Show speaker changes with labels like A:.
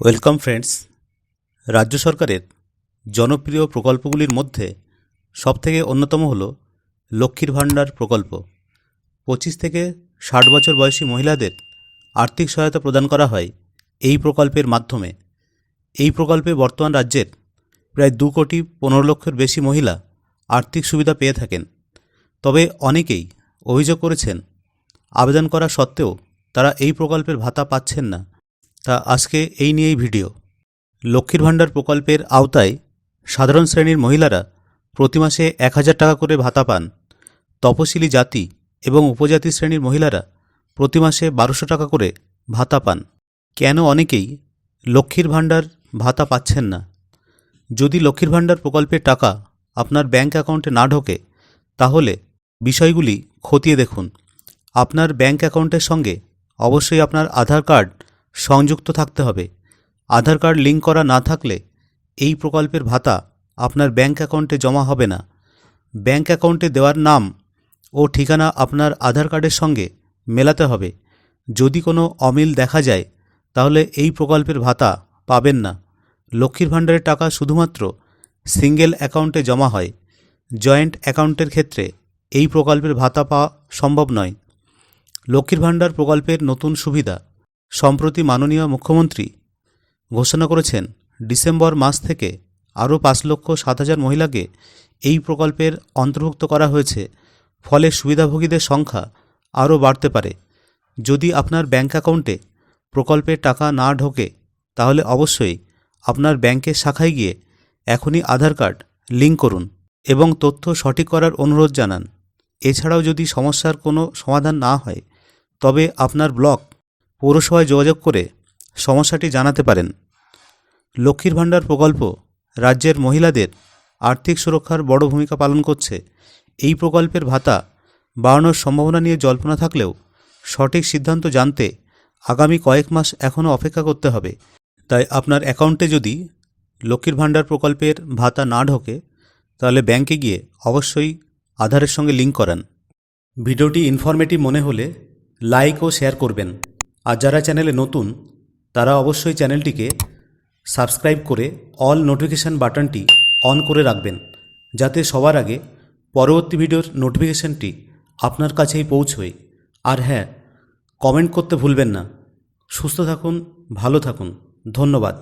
A: Welcome friends, রাজ্য সরকারের জনপ্রিয় প্রকল্পগুলির মধ্যে সবথেকে অন্যতম হল লক্ষ্মীর ভাণ্ডার প্রকল্প। পঁচিশ থেকে ষাট বছর বয়সী মহিলাদের আর্থিক সহায়তা প্রদান করা হয় এই প্রকল্পের মাধ্যমে। এই প্রকল্পে বর্তমান রাজ্যের প্রায় দু কোটি পনেরো লক্ষের বেশি মহিলা আর্থিক সুবিধা পেয়ে থাকেন। তবে অনেকেই অভিযোগ করেছেন, আবেদন করা সত্ত্বেও তারা এই প্রকল্পের ভাতা পাচ্ছেন না। তা আজকে এই নিয়েই ভিডিও। লক্ষ্মীর ভাণ্ডার প্রকল্পের আওতায় সাধারণ শ্রেণির মহিলারা প্রতি মাসে এক হাজার টাকা করে ভাতা পান। তপশিলি জাতি এবং উপজাতি শ্রেণির মহিলারা প্রতি মাসে বারোশো টাকা করে ভাতা পান। কেন অনেকেই লক্ষ্মীর ভাণ্ডার ভাতা পাচ্ছেন না? যদি লক্ষ্মীর ভাণ্ডার প্রকল্পের টাকা আপনার ব্যাংক অ্যাকাউন্টে না ঢোকে, তাহলে বিষয়গুলি খতিয়ে দেখুন। আপনার ব্যাংক অ্যাকাউন্টের সঙ্গে অবশ্যই আপনার আধার কার্ড সংযুক্ত থাকতে হবে। আধার কার্ড লিঙ্ক করা না থাকলে এই প্রকল্পের ভাতা আপনার ব্যাঙ্ক অ্যাকাউন্টে জমা হবে না। ব্যাঙ্ক অ্যাকাউন্টে দেওয়ার নাম ও ঠিকানা আপনার আধার কার্ডের সঙ্গে মেলাতে হবে। যদি কোনো অমিল দেখা যায়, তাহলে এই প্রকল্পের ভাতা পাবেন না। লক্ষ্মীর ভাণ্ডারের টাকা শুধুমাত্র সিঙ্গেল অ্যাকাউন্টে জমা হয়। জয়েন্ট অ্যাকাউন্টের ক্ষেত্রে এই প্রকল্পের ভাতা পাওয়া সম্ভব নয়। লক্ষ্মীর ভাণ্ডার প্রকল্পের নতুন সুবিধা সম্প্রতি মাননীয় মুখ্যমন্ত্রী ঘোষণা করেছেন, ডিসেম্বর মাস থেকে আরও পাঁচ লক্ষ সাত হাজার মহিলাকে এই প্রকল্পের অন্তর্ভুক্ত করা হয়েছে। ফলে সুবিধাভোগীদের সংখ্যা আরও বাড়তে পারে। যদি আপনার ব্যাঙ্ক অ্যাকাউন্টে প্রকল্পের টাকা না ঢোকে, তাহলে অবশ্যই আপনার ব্যাংকের শাখায় গিয়ে এখনই আধার কার্ড লিঙ্ক করুন এবং তথ্য সঠিক করার অনুরোধ জানান। এছাড়াও যদি সমস্যার কোনো সমাধান না হয়, তবে আপনার ব্লক পৌরসভায় যোগাযোগ করে সমস্যাটি জানাতে পারেন। লক্ষ্মীর ভাণ্ডার প্রকল্প রাজ্যের মহিলাদের আর্থিক সুরক্ষার বড় ভূমিকা পালন করছে। এই প্রকল্পের ভাতা বাড়ানোর সম্ভাবনা নিয়ে জল্পনা থাকলেও সঠিক সিদ্ধান্ত জানতে আগামী কয়েক মাস এখনও অপেক্ষা করতে হবে। তাই আপনার অ্যাকাউন্টে যদি লক্ষ্মীর ভাণ্ডার প্রকল্পের ভাতা না ঢোকে, তাহলে ব্যাংকে গিয়ে অবশ্যই আধারের সঙ্গে লিঙ্ক করান। ভিডিওটি ইনফরমেটিভ মনে হলে লাইক ও শেয়ার করবেন। আর যারা চ্যানেলে নতুন, তারা অবশ্যই চ্যানেলটিকে সাবস্ক্রাইব করে অল নোটিফিকেশান বাটনটি অন করে রাখবেন, যাতে সবার আগে পরবর্তী ভিডিওর নোটিফিকেশানটি আপনার কাছেই পৌঁছয় আর হ্যাঁ কমেন্ট করতে ভুলবেন না। সুস্থ থাকুন, ভালো থাকুন। ধন্যবাদ।